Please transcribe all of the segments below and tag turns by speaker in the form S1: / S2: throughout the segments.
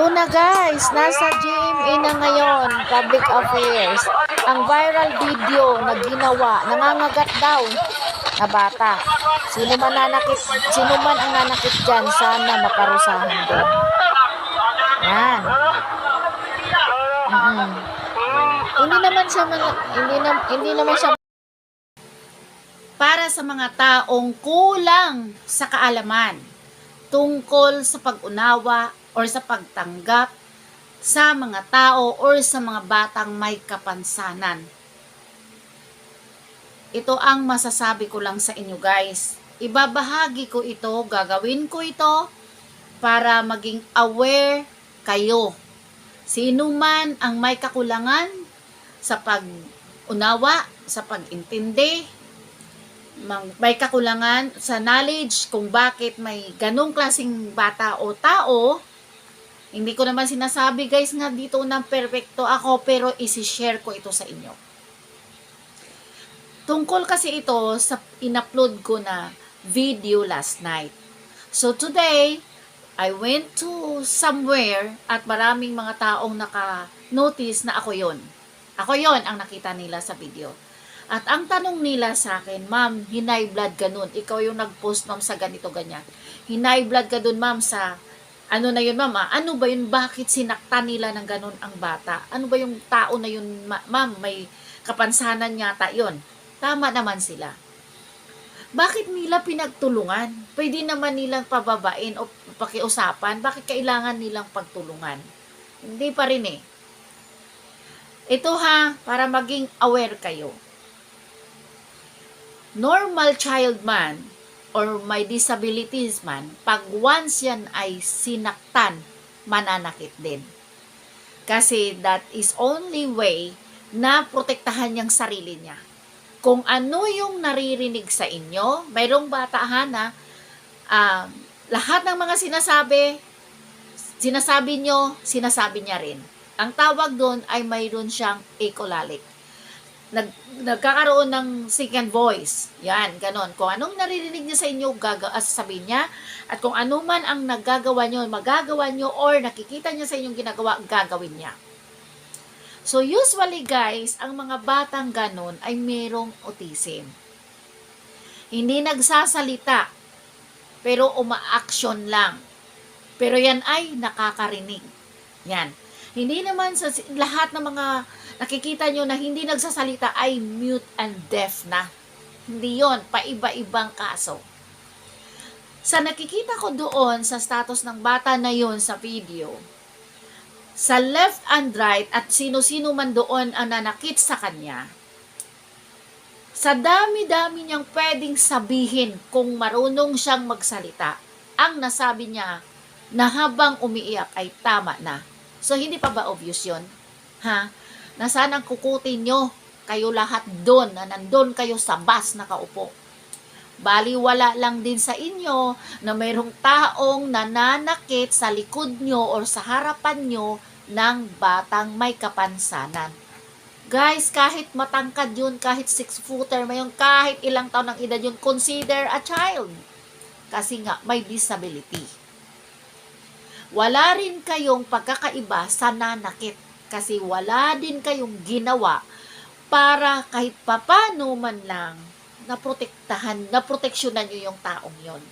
S1: Ito na guys, nasa GMA na ngayon, Public Affairs. Ang viral video na ginawa, nangangagat daw na bata. Sino man nanakit, sino man ang nanakit dyan, sana maparusahan din. Yan. Mm-mm. Hindi naman siya man- hindi na, hindi naman siya
S2: para sa mga taong kulang sa kaalaman tungkol sa pag-unawa or sa pagtanggap sa mga tao or sa mga batang may kapansanan. Ito ang masasabi ko lang sa inyo guys. Ibabahagi ko ito, gagawin ko ito para maging aware kayo. Sino man ang may kakulangan sa pag-unawa, sa pag-intindi, may kakulangan sa knowledge kung bakit may ganong klaseng bata o tao. Hindi ko naman sinasabi guys nga dito na perfecto ako pero isi-share ko ito sa inyo. Tungkol kasi ito sa in-upload ko na video last night. So today, I went to somewhere at maraming mga taong naka-notice na ako yon. Ako yon ang nakita nila sa video. At ang tanong nila sa akin, ma'am, hinay blood ka nun. Ikaw yung nag-post, ma'am, sa ganito, ganyan. Hinay blood ka dun, ma'am, sa, ano na yun, ma'am, ah? ano ba yun, bakit sinakta nila ng ganun ang bata? Ano ba yung tao na yun, ma- ma'am, may kapansanan yata yun. Tama naman sila. Bakit nila pinagtulungan? Pwede naman nilang pababain o pakiusapan. Bakit kailangan nilang pagtulungan? Hindi pa rin eh. Ito ha, para maging aware kayo normal child man or may disabilities man, pag once yan ay sinaktan, mananakit din. Kasi that is only way na protektahan niyang sarili niya. Kung ano yung naririnig sa inyo, mayroong batahan na ah, lahat ng mga sinasabi, sinasabi nyo, sinasabi niya rin. Ang tawag doon ay mayroon siyang echolalic nag, nagkakaroon ng second voice. Yan, ganon. Kung anong naririnig niya sa inyo, gaga, ah, sasabihin niya. At kung ano man ang nagagawa niyo, magagawa niyo, or nakikita niya sa inyong ginagawa, gagawin niya. So, usually guys, ang mga batang ganon ay merong autism. Hindi nagsasalita, pero uma-action lang. Pero yan ay nakakarinig. Yan. Hindi naman sa lahat ng mga nakikita nyo na hindi nagsasalita ay mute and deaf na. Hindi yon paiba-ibang kaso. Sa nakikita ko doon sa status ng bata na yon sa video, sa left and right at sino-sino man doon ang nanakit sa kanya, sa dami-dami niyang pwedeng sabihin kung marunong siyang magsalita, ang nasabi niya na habang umiiyak ay tama na. So, hindi pa ba obvious yun? Ha? Nasaan ang kukutin nyo? Kayo lahat doon, na nandun kayo sa bus nakaupo. Baliwala lang din sa inyo na mayroong taong nananakit sa likod nyo or sa harapan nyo ng batang may kapansanan. Guys, kahit matangkad yun, kahit six footer may yun, kahit ilang taon ng edad yun, consider a child. Kasi nga, may disability. Wala rin kayong pagkakaiba sa nanakit kasi wala din kayong ginawa para kahit papano man lang naprotektahan, naproteksyonan nyo yung taong yon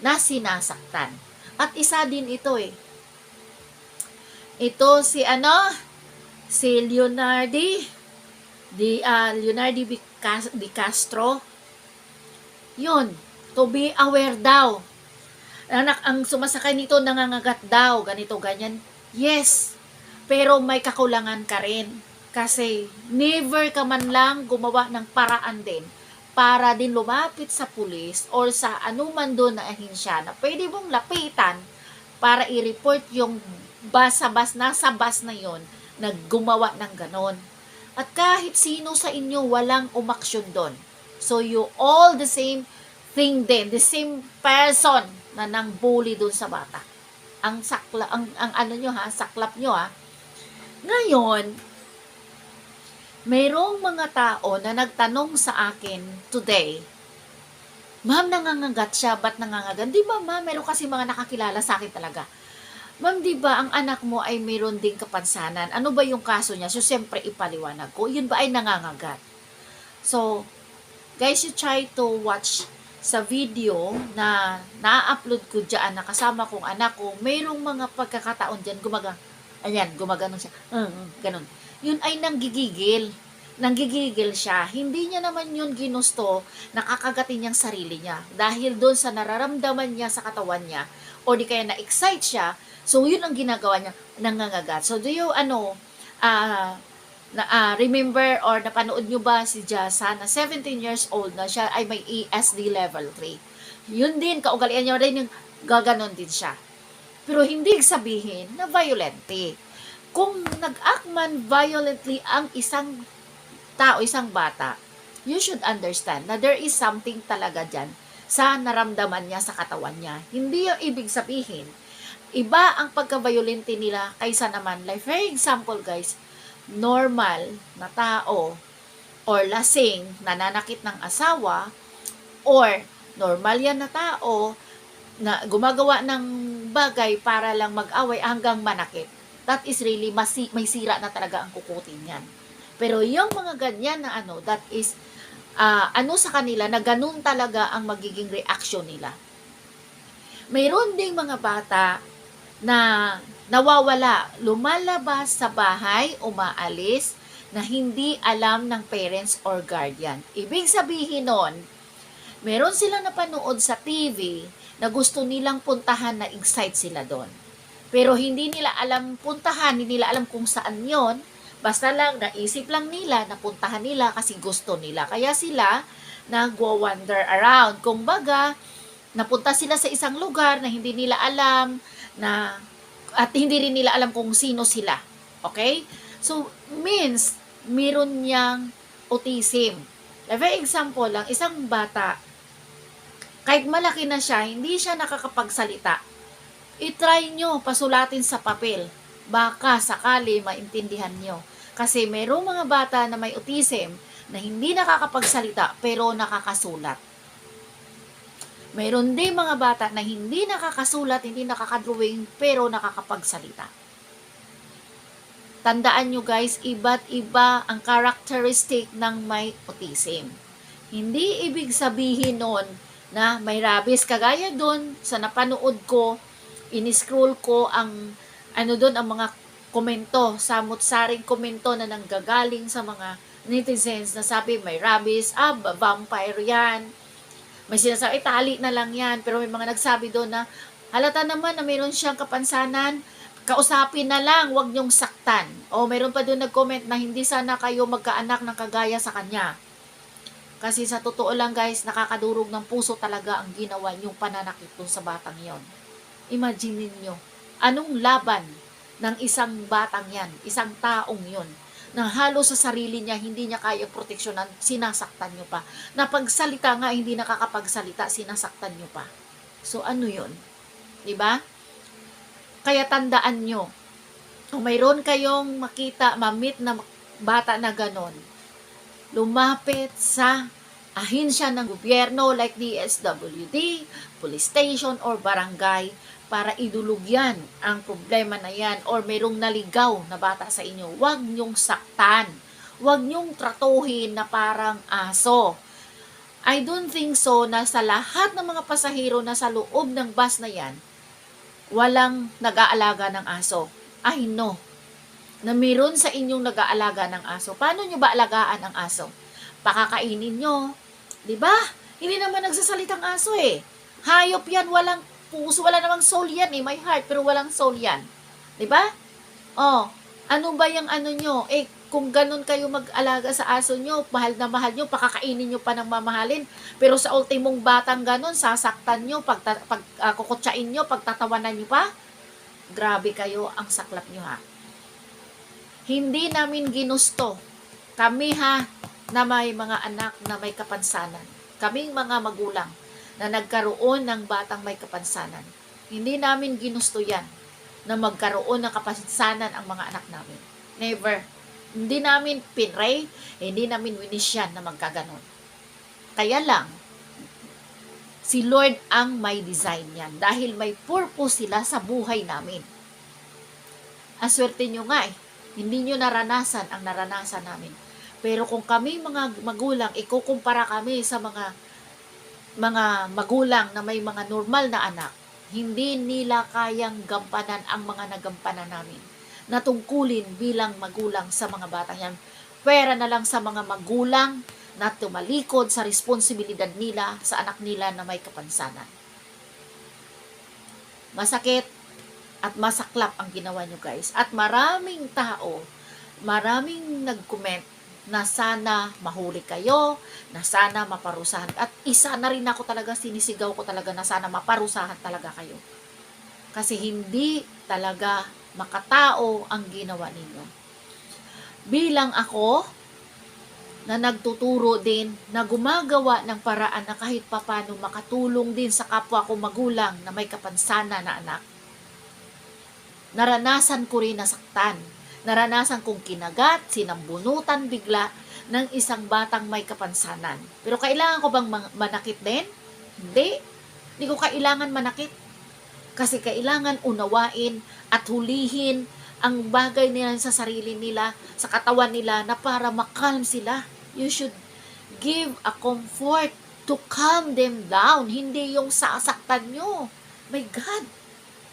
S2: na sinasaktan. At isa din ito eh. Ito si ano, si Leonardi di uh, Leonardi Di Cas- Di Castro. Yun, to be aware daw. Anak, ang sumasakay nito nangangagat daw, ganito, ganyan. Yes, pero may kakulangan ka rin. Kasi never ka man lang gumawa ng paraan din para din lumapit sa pulis or sa anuman doon na ahinsya na pwede mong lapitan para i-report yung bus sa bus, nasa bus na yon na gumawa ng ganon. At kahit sino sa inyo walang umaksyon doon. So you all the same thing din, the same person na nang bully doon sa bata. Ang sakla, ang, ang ano nyo ha, saklap nyo ha. Ngayon, mayroong mga tao na nagtanong sa akin today, Ma'am, nangangagat siya. Ba't nangangagat? Di ba, ma'am? Meron kasi mga nakakilala sa akin talaga. Ma'am, di ba ang anak mo ay mayroon ding kapansanan? Ano ba yung kaso niya? So, siyempre, ipaliwanag ko. Yun ba ay nangangagat? So, guys, you try to watch sa video na na-upload ko dyan na kasama kong anak ko, mayroong mga pagkakataon dyan, gumaga, ayan, gumaganon siya, uh, uh, ganun. Yun ay nanggigigil. Nanggigigil siya. Hindi niya naman yun ginusto, nakakagatin niyang sarili niya. Dahil doon sa nararamdaman niya sa katawan niya, o di kaya na-excite siya, so yun ang ginagawa niya, nangangagat. So do you, ano, ah, na, ah, remember or napanood nyo ba si Jasa na 17 years old na siya ay may ESD level 3. Yun din, kaugalian niya rin yung gaganon din siya. Pero hindi sabihin na violente. Kung nag-act man violently ang isang tao, isang bata, you should understand na there is something talaga dyan sa naramdaman niya sa katawan niya. Hindi yung ibig sabihin, iba ang pagka-violente nila kaysa naman, like for example guys, normal na tao or lasing nananakit ng asawa or normal yan na tao na gumagawa ng bagay para lang mag-away hanggang manakit. That is really masi, may sira na talaga ang kukutin yan. Pero yung mga ganyan na ano, that is ah, ano sa kanila na ganun talaga ang magiging reaction nila. Mayroon ding mga bata na nawawala, lumalabas sa bahay, umaalis, na hindi alam ng parents or guardian. Ibig sabihin nun, meron sila napanood sa TV na gusto nilang puntahan na excite sila doon. Pero hindi nila alam puntahan, hindi nila alam kung saan yon. Basta lang, naisip lang nila na puntahan nila kasi gusto nila. Kaya sila nagwa-wander around. Kung baga, napunta sila sa isang lugar na hindi nila alam na at hindi rin nila alam kung sino sila. Okay? So, means, meron niyang autism. Like, for example lang, isang bata, kahit malaki na siya, hindi siya nakakapagsalita. I-try nyo, pasulatin sa papel. Baka sakali maintindihan nyo. Kasi merong mga bata na may autism na hindi nakakapagsalita pero nakakasulat. Mayroon din mga bata na hindi nakakasulat, hindi nakakadrawing, pero nakakapagsalita. Tandaan nyo guys, iba't iba ang characteristic ng may autism. Hindi ibig sabihin nun na may rabies. Kagaya doon sa napanood ko, in-scroll ko ang ano doon ang mga komento, samot-saring komento na nanggagaling sa mga netizens na sabi may rabies, ah, vampire yan, may sinasabi, eh, tali na lang yan. Pero may mga nagsabi doon na, halata naman na mayroon siyang kapansanan, kausapin na lang, wag niyong saktan. O mayroon pa doon nag-comment na hindi sana kayo magkaanak ng kagaya sa kanya. Kasi sa totoo lang guys, nakakadurog ng puso talaga ang ginawa niyong pananakit dun sa batang yon. Imagine niyo anong laban ng isang batang yan, isang taong yon na halos sa sarili niya, hindi niya kaya proteksyonan, sinasaktan niyo pa. Na pagsalita nga, hindi nakakapagsalita, sinasaktan niyo pa. So, ano yun? 'Di ba? Kaya tandaan nyo, kung mayroon kayong makita, mamit na bata na ganon, lumapit sa ahensya ng gobyerno like DSWD, police station, or barangay para idulugyan ang problema na yan or mayroong naligaw na bata sa inyo, huwag nyong saktan. Huwag nyong tratuhin na parang aso. I don't think so na sa lahat ng mga pasahero na sa loob ng bus na yan, walang nag-aalaga ng aso. I know na meron sa inyong nag-aalaga ng aso. Paano nyo ba alagaan ang aso? Pakakainin nyo. 'Di ba? Hindi naman nagsasalitang aso eh. Hayop yan, walang puso, wala namang soul yan eh. May heart, pero walang soul yan. 'Di ba? Oh, ano ba yung ano nyo? Eh, kung ganun kayo mag-alaga sa aso nyo, mahal na mahal nyo, pakakainin nyo pa ng mamahalin. Pero sa ultimong batang ganun, sasaktan nyo, pag, pag uh, kukutsain nyo, pagtatawanan nyo pa, grabe kayo, ang saklap nyo ha. Hindi namin ginusto, kami ha, na may mga anak na may kapansanan. Kaming mga magulang na nagkaroon ng batang may kapansanan. Hindi namin ginusto yan na magkaroon ng kapansanan ang mga anak namin. Never. Hindi namin pinray, hindi namin winis yan na magkaganon. Kaya lang, si Lord ang may design yan dahil may purpose sila sa buhay namin. Aswerte nyo nga eh. Hindi nyo naranasan ang naranasan namin. Pero kung kami mga magulang, ikukumpara kami sa mga mga magulang na may mga normal na anak, hindi nila kayang gampanan ang mga nagampanan namin. Natungkulin bilang magulang sa mga bata yan. Pera na lang sa mga magulang na tumalikod sa responsibilidad nila sa anak nila na may kapansanan. Masakit at masaklap ang ginawa nyo guys. At maraming tao, maraming nag-comment na sana mahuli kayo, na sana maparusahan. At isa na rin ako talaga, sinisigaw ko talaga na sana maparusahan talaga kayo. Kasi hindi talaga makatao ang ginawa ninyo. Bilang ako, na nagtuturo din, na gumagawa ng paraan na kahit papano makatulong din sa kapwa ko magulang na may kapansana na anak. Naranasan ko rin nasaktan. Naranasan kong kinagat, sinambunutan bigla ng isang batang may kapansanan. Pero kailangan ko bang manakit din? Hindi. Hindi ko kailangan manakit. Kasi kailangan unawain at hulihin ang bagay nila sa sarili nila, sa katawan nila na para makalm sila. You should give a comfort to calm them down. Hindi yung sasaktan nyo. My God!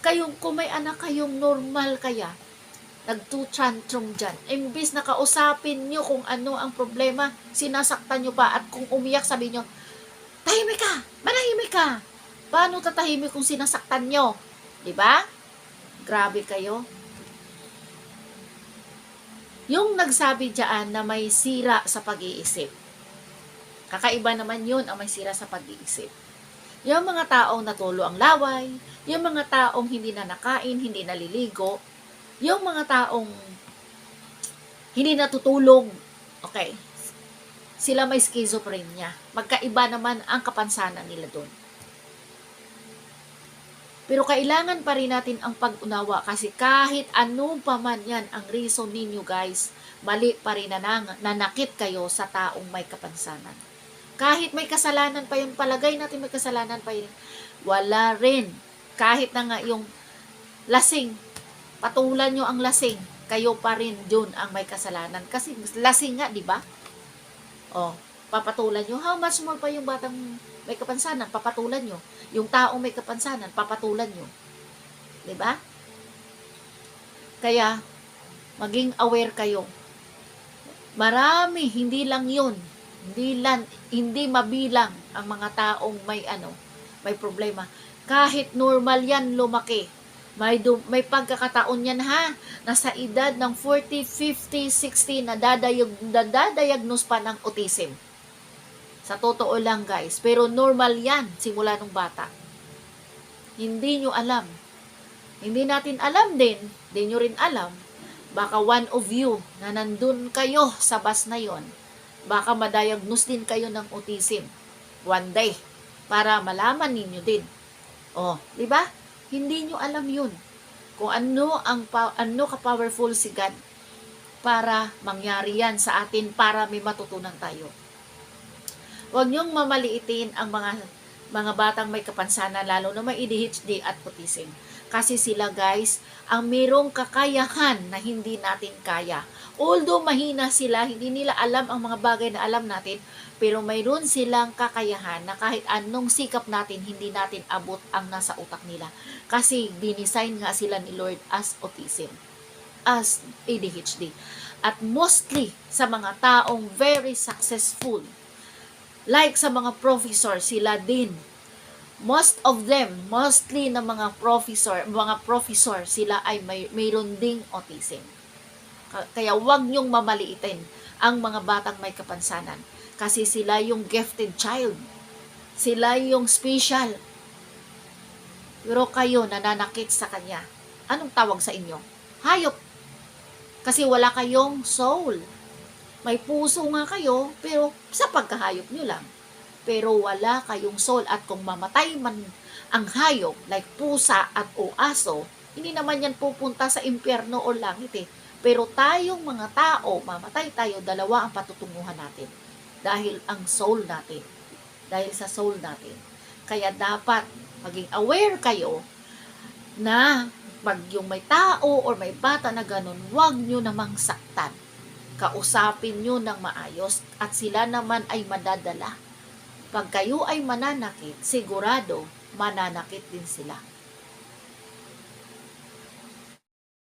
S2: Kayong kung may anak kayong normal kaya, nagtu-tantrum dyan. Imbis na kausapin nyo kung ano ang problema, sinasaktan nyo pa at kung umiyak sabi nyo, tahimik ka! Manahimik ka! Paano tatahimik kung sinasaktan nyo? Ba? Grabe kayo. Yung nagsabi dyan na may sira sa pag-iisip. Kakaiba naman yun ang may sira sa pag-iisip. Yung mga taong natulo ang laway, yung mga taong hindi na nakain, hindi naliligo, yung mga taong hindi natutulog, okay, sila may schizophrenia. Magkaiba naman ang kapansanan nila doon. Pero kailangan pa rin natin ang pag-unawa kasi kahit ano pa man yan ang reason ninyo guys, mali pa rin na nanakit kayo sa taong may kapansanan. Kahit may kasalanan pa yun, palagay natin may kasalanan pa yun, wala rin. Kahit na nga yung lasing, patulan nyo ang lasing, kayo pa rin yun ang may kasalanan. Kasi lasing nga, di ba? O, papatulan nyo. How much more pa yung batang may kapansanan? Papatulan nyo. Yung taong may kapansanan, papatulan nyo. Di ba? Kaya, maging aware kayo. Marami, hindi lang yun. Hindi lang, hindi mabilang ang mga taong may ano, may problema. Kahit normal yan lumaki. May, du- may pagkakataon yan ha, nasa edad ng 40, 50, 60 na dadayag, dadadiagnose pa ng autism. Sa totoo lang guys. Pero normal yan simula nung bata. Hindi nyo alam. Hindi natin alam din, hindi nyo rin alam, baka one of you na nandun kayo sa bus na yon, baka madiagnose din kayo ng autism one day para malaman ninyo din. Oh, di ba? Hindi nyo alam yun. Kung ano ang ano ka-powerful si God para mangyari yan sa atin para may matutunan tayo. Huwag niyong mamaliitin ang mga mga batang may kapansanan lalo na may ADHD at autism. Kasi sila guys, ang merong kakayahan na hindi natin kaya. Although mahina sila, hindi nila alam ang mga bagay na alam natin, pero mayroon silang kakayahan na kahit anong sikap natin, hindi natin abot ang nasa utak nila. Kasi dinisign nga sila ni Lord as autism, as ADHD. At mostly sa mga taong very successful, like sa mga professor, sila din most of them, mostly na mga professor, mga professor, sila ay may mayroon ding autism. Ka- Kaya wag niyong mamaliitin ang mga batang may kapansanan kasi sila yung gifted child. Sila yung special. Pero kayo nananakit sa kanya. Anong tawag sa inyo? Hayop. Kasi wala kayong soul. May puso nga kayo, pero sa pagkahayop nyo lang pero wala kayong soul at kung mamatay man ang hayop like pusa at o aso, hindi naman yan pupunta sa impyerno o langit eh. Pero tayong mga tao, mamatay tayo, dalawa ang patutunguhan natin. Dahil ang soul natin. Dahil sa soul natin. Kaya dapat maging aware kayo na pag yung may tao or may bata na ganun, huwag nyo namang saktan. Kausapin nyo ng maayos at sila naman ay madadala. Pag kayo ay mananakit, sigurado mananakit din sila.